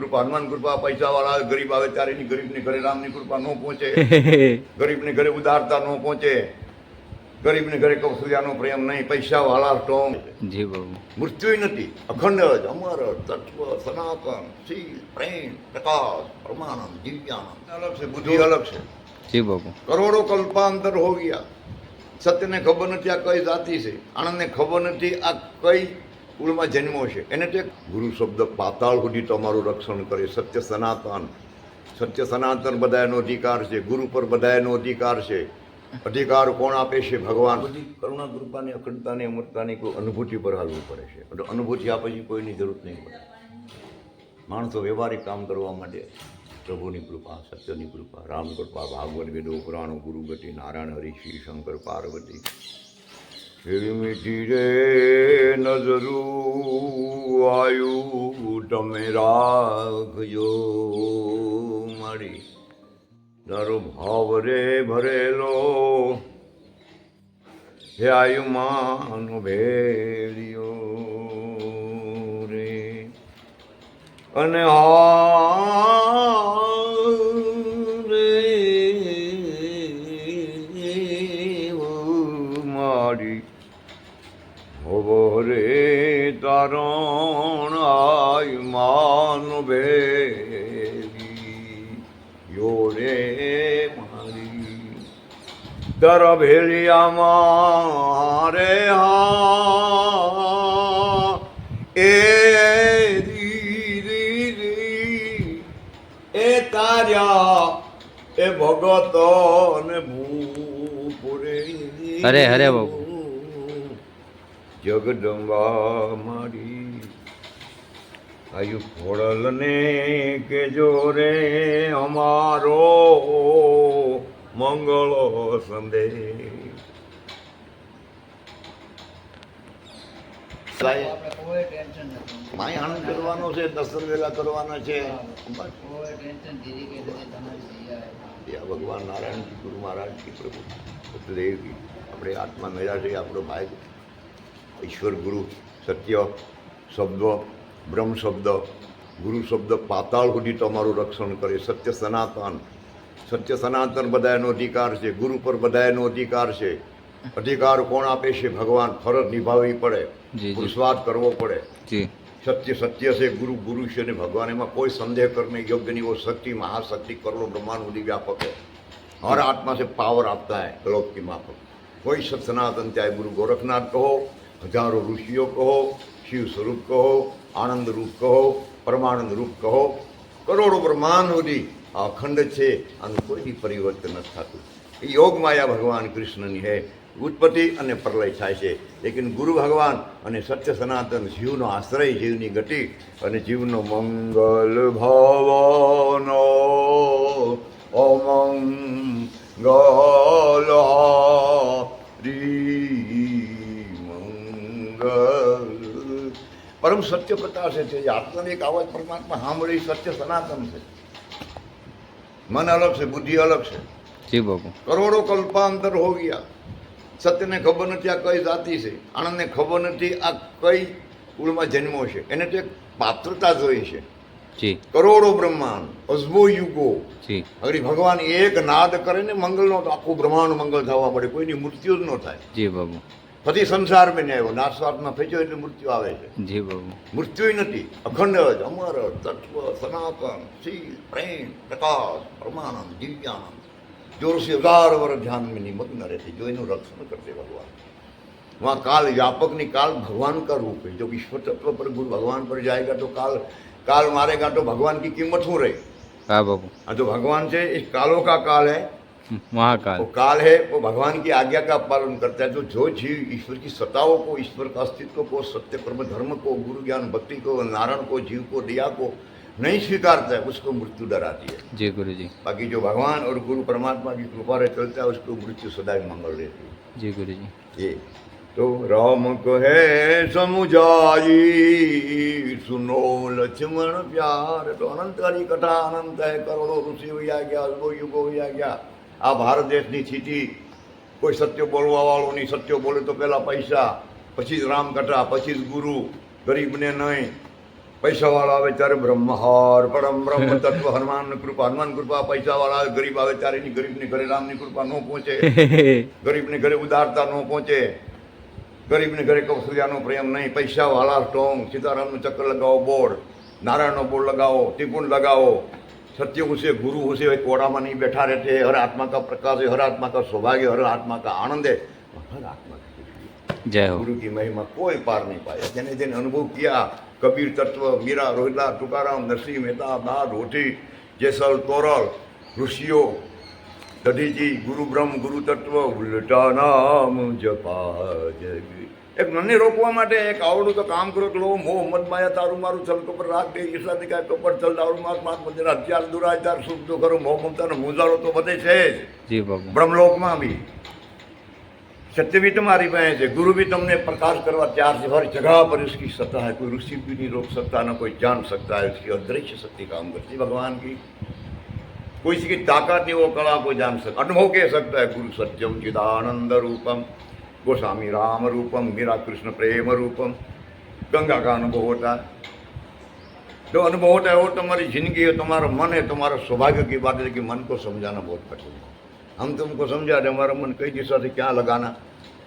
કૃપા હનુમાન કૃપા પૈસા વાળા ગરીબ આવે ત્યારે એની ગરીબની ઘરે રામની કૃપા ન પહોંચે. ગરીબને ઘરે ઉદારતા ન પહોંચે. ગરીબને ઘરે કૌશલ્યાનો પ્રેમ નહીં પૈસા વાળા સ્ટ્રોંગ જી બાબુ. મૃત્યુ નથી. અખંડ જ અમર તત્વ સનાતન શીલ પ્રેમ પ્રકાશ પરમાનંદ દિવ્યાનંદ. અલગ છે બુદ્ધિ અલગ છે. જી બાબુ. કરોડો કલ્પાંતર હો ગયા. સત્યને ખબર નથી આ કઈ જાતિ છે. આનંદને ખબર નથી આ કઈ કુળમાં જન્મો છે. એને તે ગુરુ શબ્દ પાતાળ સુધી તમારું રક્ષણ કરે. સત્ય સનાતન. સત્ય સનાતન બધાનો અધિકાર છે. ગુરુ પર બધાનો અધિકાર છે. અધિકાર કોણ આપે છે? ભગવાન. બધી કરુણા, કૃપાની, અખંડતાની, અમરતાની કોઈ અનુભૂતિ પર હાલવું પડે છે. એટલે અનુભૂતિ આ પછી કોઈની જરૂર નહીં પડે. માણસો વ્યવહારિક કામ કરવા માટે પ્રભુની કૃપા, સત્યની કૃપા રામ કૃપા ભાગવત વેદો, પુરાણો, ગુરુગતિ, નારાયણ હરિ, શ્રી શંકર, પાર્વતી એવી મીઠી રે નજરું આયુ તમે રાખજો મારી તારો ભાવ રે ભરેલો હે આયુમાન ભેરિયો રે અને હારે તારણ આય માન ભેરી યો રે મારી દર ભેલિયામાં રે હા, એ એ તાર્યા, એ ભગતો ને ભૂપુરે હરે હરે બાબુ. જગદંબા મારી. આયુ ખોડલ ને કે જોરે અમારો મંગળ સંદેશ. માય આનંદ કરવાનો છે, દર્શન વેલા કરવાના છે. ભગવાન નારાયણ ગુરુ મહારાજ પ્રભુ આપણે આત્મા મેળા છે, આપણો ભાઈ ઈશ્વર ગુરુ સત્ય શબ્દ બ્રહ્મ શબ્દ ગુરુ શબ્દ પાતાળ સુધી તમારું રક્ષણ કરે. સત્ય સનાતન. સત્ય સનાતન બધા એનો અધિકાર છે. ગુરુ પર બધા એનો અધિકાર છે. અધિકાર કોણ આપે છે? ભગવાન. ફરજ નિભાવવી પડે. પુરુષાર્થ કરવો પડે. સત્ય સત્ય છે. ગુરુ ગુરુ છે અને ભગવાન એમાં કોઈ સંદેહ કરને યોગ્ય નહીં. શક્તિ મહાશક્તિ કરોડો બ્રહ્માંડ સુધી વ્યાપક હે હર આત્મા છે. પાવર આપતા હે. ગલોક કી માફક કોઈ સત્સનાતન ત્યાં ગુરુ ગોરખનાથ કહો હજારો ઋષિઓ કહો, શિવ સ્વરૂપ કહો, આનંદ રૂપ કહો, પરમાનંદ રૂપ કહો, કરોડો બ્રહ્માંડ સુધી આ અખંડ છે, આનું કોઈ પરિવર્તન નથી થતું. એ યોગ માયા ભગવાન કૃષ્ણની છે ઉત્પત્તિ અને પ્રલય થાય છે. લેકિન ગુરુ ભગવાન અને સત્ય સનાતન જીવનો આશ્રય, જીવની ગતિ અને જીવનો મંગલ ભાવનો પરમ સત્ય પ્રકાશ છે. એ આત્માનો એક અવાજ પરમાત્મા સાંભળે સત્ય સનાતન છે. મન અલગ છે બુદ્ધિ અલગ છે. જી બાપુ. કરોડો કલ્પાંતર હો ગયા. સત્યને ખબર નથી આ કઈ જાતિ છે. આણંદને ખબર નથી આ કઈ કુળમાં જન્મો છે. એને તો એક પાત્રતા જોઈ છે. જી. કરોડો બ્રહ્માંડ અજબો યુગો. જી. અગરી ભગવાન એક નાદ કરે ને મંગલનો તો આખું બ્રહ્માંડ મંગલ થવા પડે કોઈની મૃત્યુ જ ન થાય. જી બાબુ પછી સંસાર મેં આવ્યો નાશવાદમાં ફેંચ્યો એટલે મૃત્યુ આવે છે જી બાબુ મૃત્યુ નથી અખંડ જ અમર તત્વ સનાતન શીલ પ્રેમ પ્રકાશ પરમાનંદ દિવ્યાનંદ जो उसे हजार वर्ष ध्यान में निमग्न रहते जो इन्हें रक्षण करते भगवान वहाँ काल व्यापक नहीं काल भगवान का रूप है जब ईश्वर तत्व पर गुरु भगवान पर जाएगा तो काल काल मारेगा तो भगवान की कीमत हो रही હા બાબુ हाँ जो भगवान से इस कालों का काल है महाकाल। वो काल है वो भगवान की आज्ञा का पालन करता है तो जो जीव ईश्वर की सत्ताओं को ईश्वर का अस्तित्व को सत्य कर्म धर्म को गुरु ज्ञान भक्ति को नारायण को जीव को दिया को नहीं स्वीकारता है उसको मृत्यु डराती है। जी गुरु जी बाकी जो भगवान और गुरु परमात्मा की कृपा रहे चलता है उसको मृत्यु सदा मंगल रहती है। जी गुरु जी। ये तो राम कहे समुझाई सुनो लक्ष्मण प्यार तो अनंत कथा अनंत है करोड़ों ऋषि हो गया युग हो गया આ ભારત દેશની સ્થિતિ કોઈ સત્ય બોલવાવાળો નહીં સત્ય બોલે તો પહેલાં પૈસા પછી જ રામકથા પછી જ ગુરુ ગરીબને નહીં. પૈસાવાળા આવે ત્યારે બ્રહ્મહાર પરમ બ્રહ્મ તત્વ હનુમાન કૃપા હનુમાન કૃપા પૈસાવાળા આવે ગરીબ આવે ત્યારે એની ગરીબની ઘરે રામની કૃપા ન પહોંચે. ગરીબને ઘરે ઉદારતા ન પહોંચે. ગરીબને ઘરે કૌશલ્યાનો પ્રેમ નહીં. પૈસાવાળા સ્ટોંગ સીતારામનું ચક્કર લગાવો બોર્ડ. નારાયણનો બોર્ડ લગાવો ત્રિપુંડ લગાવો. सत्य से गुरु उसे में नहीं बैठा रहते। हर आत्मा का प्रकाश है हर आत्मा का सौभाग्य हर आत्मा का आनंद है। हर आत्मा की जय गुरु की महिमा कोई पार नहीं पाया। जिन्हें जिन अनुभव किया कबीर तत्व मीरा रोहिला तुकाराम नरसिंह मेहता दाद होठी जैसल तोरल ऋषियों दधी जी गुरु ब्रह्म गुरु तत्व उल्टा नाम जपा जय એક મને રોકવા માટે એક આવડું તો કામ કરો કે લો મોહ મત માયા તારું મારું ચલ કપર રાખ દે ઈર્ષા દિખાય કપર ચલ દારૂ માત માત મંદિર હથિયાર દુરાય તાર સુખ તો કરો મોહ મમતા ને મુજારો તો બધે છે જ જી બાપુ બ્રહ્મલોકમાં બી सत्य भी तुम्हारी પાસે છે गुरु भी तुमने प्रकाश करवा तैयार है हर जगह पर इसकी सत्ता है कोई ऋषि भी नहीं रोक सकता ना कोई जान सकता है इसकी अदृश्य शक्ति काम करती है भगवान की कोई इसकी ताकत नहीं वो कला को जान सकता अनुभव कह सकता है गुरु सत्यम चिदानंद रूपम गोस्वामी राम रूपम मीरा कृष्ण प्रेम रूपम गंगा का अनुभव होता है। जो अनुभव होता है, वो तुम्हारी ज़िंदगी है, तुम्हारा मन है, तुम्हारा सौभाग्य की बात है कि मन को समझाना बहुत कठिन है। हम तुमको समझा रहे हमारा मन कई दिशा से क्या लगाना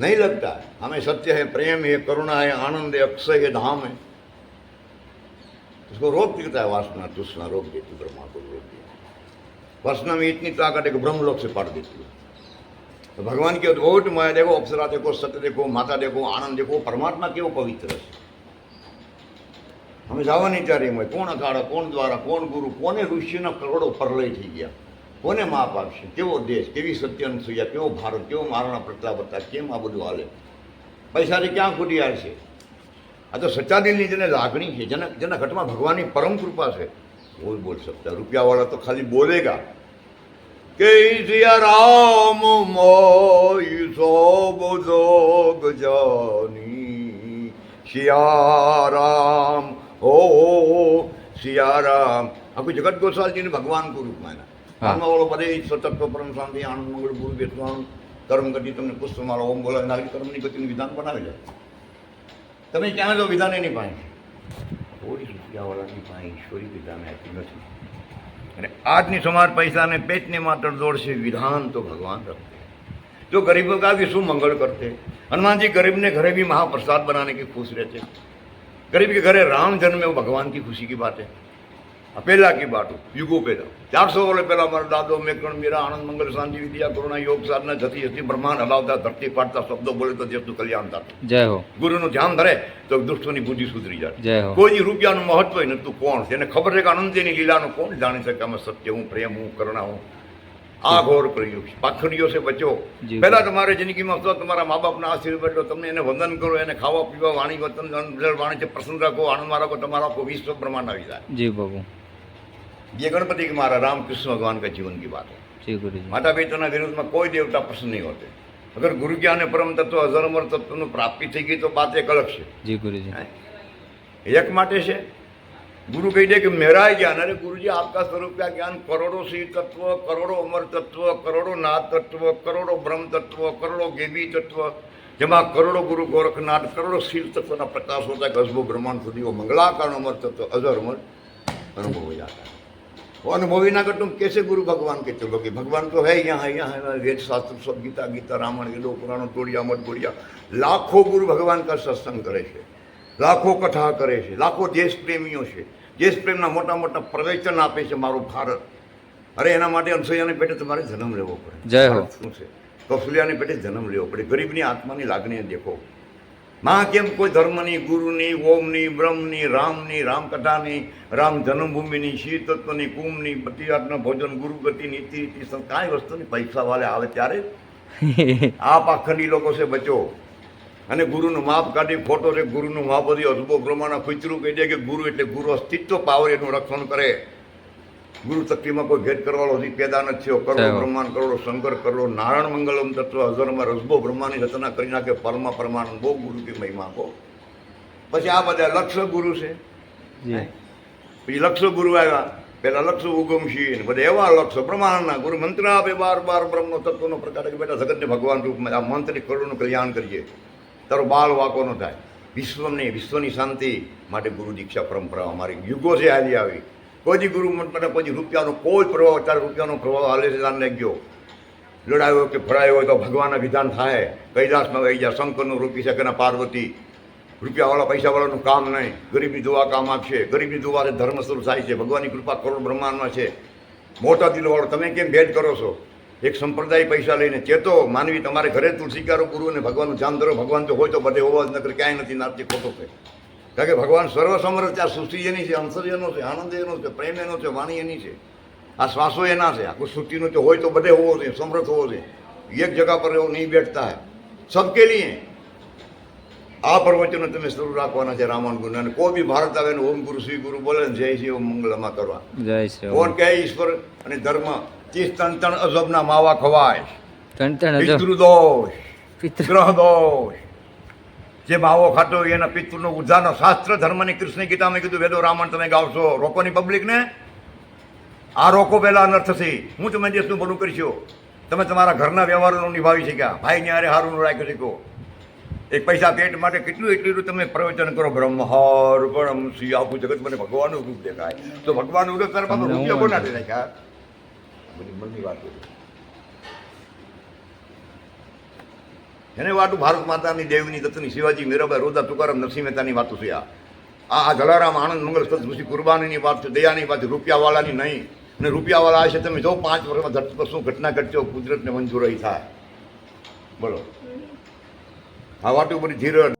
नहीं लगता है। हमें सत्य है, प्रेम है, करुणा है, आनंद है, अक्षय है, धाम है। उसको रोक देता है वासना, तृष्णा रोक देती ब्रह्मा को रोक देती वासना में इतनी ताकत है कि ब्रह्मलोक से पाट देती है। तो भगवान की अद्भुत माया દેખો अप्सरा દેખો સત્ય દેખો, માતા દેખો आनंद દેખો, પરમાત્મા કેવો પવિત્ર છે? અમે જવાની તૈયારીમાં કોણ અખાડા, કોણ દ્વારા કોણ ગુરુ, કોને ઋષિના કરોડો પરલય થઈ ગયા? કોને માપ આપશે? કેવો દેશ, કેવી સત્યનસુયા કેવો ભારત, કેવો મારણા પ્રતાપતા કેમ આ બધું હાલે? પૈસાથી ક્યાં ખૂટી છે? આ તો સચ્ચા દિલની જેને લાગણી છે, જેના જેના ઘટમાં ભગવાનની પરમ કૃપા છે બોલ બોલ શકતા. રૂપિયાવાળા તો ખાલી બોલેગા. કે સિયા રામ મોય સોબ જોગ જાની. સિયા રામ હો શિયા રામ આખું જગત ગોસાલજીને ભગવાન કો રૂપ માન્યા. ઓલો બધે સતત્વ પરમ શાંતિ આનંદ મંગળ ગુરુ બેસવાનું કર્મ ગતિ તમને પુષ્પમાળા ઓમ બોલા નાગરિક કર્મની ગતિનું વિધાન બનાવી લે તમે ક્યાં લો વિધાન એની પાસે? થોડી રૂપિયાવાળાની પાસે ઈશ્વરી વિધાન આપી નથી. અને આજની સમાજ પૈસાને પેટને માત્ર દોડશે વિધાન તો ભગવાન રખતે જો ગરીબો का भी શું મંગળ કરતે હનુમાનજી ગરીબને ઘરે भी महाप्रसाद बनाने के खुश रहते गरीब के घरे राम जन्म में वो भगवान की खुशी की बात है પહેલાં કી બાટો? યુગો પહેલાં. ચારસો વર્ષ પહેલાં મારા દાદો મેકણ મીરા આનંદ મંગલ શાંતિ વિદ્યા કરુણા યોગ સાધના જતી હતી બ્રહ્માંડ હલાવતા ધરતી પાડતા શબ્દો બોલે તો દેશનું કલ્યાણ થતું. જય હો. ગુરુનું ધ્યાન ધરે તો દુષ્ટોની બુદ્ધિ સુધરી જાય. જય હો. કોઈ રૂપિયાનું મહત્વ નથી તું કોણ છે? એને ખબર છે કે આનંદની લીલાનું કોણ જાણી શકે? અમે સત્ય હું પ્રેમ હું કરુણા હું. આ ઘોર કર્યું પાખડીઓ છે બચો પહેલા તમારે જિંદગીમાં અથવા તમારા મા બાપના આશીર્વાદ લો તમને એને વંદન કરો એને ખાવા પીવા વાણી વતન વાણી છે પ્રસન્ન રાખો આનંદ રાખો તમારા વિશ્વ પ્રમાણ આવી જાય. જી બાબુ ये गणपति के महाराज रामकृष्ण भगवान का जीवन की बात है माता पिताના વિરુદ્ધમાં કોઈ દેવતા પસંદ નહીં હોતે. અગર ગુરુ જ્ઞાન પરમ તત્વ અજરમર તત્વનું પ્રાપ્તિ થઈ ગઈ તો વાત એક અલગ છે. જી ગુરુજી. એક માટે છે. ગુરુ કહી દે કે મેરા જ્ઞાન. અરે ગુરુજી આપકા સ્વરૂપ જ્ઞાન કરોડો શ્રી તત્વ કરોડો અમર તત્વ કરોડો નાથ તત્વ કરોડો બ્રહ્મ તત્વ કરોડો ગેવી તત્વ જેમાં કરોડો ગુરુ ગોરખનાથ કરોડો શિવ તત્વના પ્રકાશ હોતા ગજબો બ્રહ્માંડ સુધીઓ મંગળાકારણ અમર તત્વ અજર અમર અનુભવ જાતા हो जाता है वो अनुभव ही ना कर तुम कैसे गुरु भगवान के चलोगे भगवान तो है यहाँ है यहाँ है वेद शास्त्र सब गीता गीता रामायण वेदो पुराणो तोड़िया मत बोलिया लाखों गुरु भगवान का सत्संग करे છે લાખો કથા કરે છે લાખો દેશ પ્રેમીઓ છે દેશ પ્રેમના મોટા મોટા પ્રવચન આપે છે મારું ભારત અરે એના માટે અનસૂયાને પેટે તમારે જન્મ લેવો પડે જય હો. ભારત શું છે કૌશલ્યાને પેટે જન્મ લેવો પડે ગરીબની આત્માની લાગણી દેખો માં કેમ કોઈ ધર્મની ગુરુની ઓમની બ્રહ્મની રામની રામકથાની રામ જન્મભૂમિની શિવ તત્વની કુંભની બધી જાતના ભોજન ગુરુ ગતિ નીતિ રીતિ કાંઈ વસ્તુની પૈસા વાલે આવે ત્યારે? આ પાખંડી લોકો છે બચો. અને ગુરુનું માપ કાઢી ફોટો છે ગુરુનું માપ બધી અજબો બ્રહ્માના ખુચરું કહી દે કે ગુરુ એટલે ગુરુ અસ્તિત્વ પાવર એનું રક્ષણ કરે. ગુરુ તકતીમાં કોઈ ભેદ કરવાનો હજી પેદા નથી થયો. કરોડો બ્રહ્માંડ કરોડો શંકર કરોડો નારાયણ મંગલમ તત્વ હજારમાં રસબો બ્રહ્માની રચના કરી નાખે પરમા પરમાનંદ બહુ ગુરુ કે મહિમા કહો પછી આ બધા લક્ષ ગુરુ છે. પછી લક્ષ ગુરુ આવ્યા. પેલા લક્ષ ઉગમશી ને બધા એવા લક્ષ બ્રહ્માંડના ગુરુ. મંત્ર આપે બાર બાર બ્રહ્મ તત્વનો પ્રકાર કે બેટા જગતને ભગવાન રૂપમાં આ મંત્રી કરોડનું કલ્યાણ કરીએ. તારો બાળ વાકો ન થાય. વિશ્વની વિશ્વની શાંતિ માટે ગુરુ દીક્ષા પરંપરા અમારી યુગો છે આજે આવી. કોઈ ગુરુ મને કોઈ રૂપિયાનો કોઈ પ્રભાવ અત્યારે રૂપિયાનો પ્રભાવ જાણ ગયો. લડાયો કે ફરાયો હોય તો ભગવાનના વિધાન થાય. કૈલાસમાં વહી જાય શંકરનું રૂપી શકે ને પાર્વતી. રૂપિયાવાળા, પૈસાવાળાનું કામ નહીં. ગરીબની દુવા કામ આપશે. ગરીબની દુઆથી ધર્મ શરૂ થાય છે. ભગવાનની કૃપા કરોડ બ્રહ્માંડમાં છે. મોટા દિલવાળો, તમે કેમ ભેદ કરો છો? એક સંપ્રદાય પૈસા લઈને ચેતો, માનવી તમારે ઘરે તુલસી કરો ગુરુ અને ભગવાનનું ધ્યાન ધરો. ભગવાન તો હોય તો બધે હોવા જ નકર ક્યાંય નથી, નાતી ખોટો છે. કારણ કે ભગવાન સર્વ સમર્થ છે. આ સૃષ્ટિ એની છે અંસર એનો છે આનંદ એનો છે પ્રેમ એનો છે વાણી એની છે. આ શ્વાસો એના છે આખું સૃષ્ટિનું તો હોય તો બધે હોવો જોઈએ સમર્થ હોવો જોઈએ. એક જગા પર એવો નહીં બેઠતા હે સબકે લીએ. આ પ્રવચનો તમે શરૂ રાખવાના છે રામાયણ ગુરુ અને કોઈ બી ભારત આવે ને ઓમ ગુરુ શ્રી ગુરુ બોલે ને જય શ્રી ઓમ મંગલમાં કરવા. જય શ્રી કોણ કહે ઈશ્વર અને ધર્મ ત્રીસ ત્રણ ત્રણ અજબના માવા ખવાય. ત્રણ ત્રણ હજાર પિતૃ દોષ પિતૃ ગ્રહ દોષ જે માવો ખાતો હોય એના પિતૃનો ઉદ્ધારનો શાસ્ત્ર ધર્મની કૃષ્ણ ગીતામાં કીધું વેદો રામાયણ તમે ગાવશો રોકોની પબ્લિકને આ રોકો પહેલાં અનર્થ થશે હું તમે દેશનું ભલું કરશો તમે તમારા ઘરના વ્યવહારોનું નિભાવી શક્યા. ભાઈ ન્યારે હારું રાખી શકો એક પૈસા પેટ માટે કેટલું એટલું તમે પ્રવચન કરો? બ્રહ્મહર પરમ શ્રી આખું જગત મને ભગવાનનું રૂપ દેખાય. તો ભગવાનનું રૂપ તારા પાસે રૂપિયા કોના નાખ્યા બધી મનની વાત છે. એને વાતું ભારત માતાની દેવની દત્તની શિવાજી મીરાબાઈ રોજા તુકારામ, નરસિંહ મહેતાની વાતો છે આ. આ ગલારામ આનંદ મંગલ સદભૂષી કુરબાનીની વાત છે, દયાની વાત રૂપિયાવાળાની નહીં. અને રૂપિયાવાળા હશે તમે જો પાંચ વર્ષમાં ધરતી પર શું ઘટના ઘટશે કુદરતને મંજૂર થાય. બોલો. આ વાટું ઉપર ધીરજ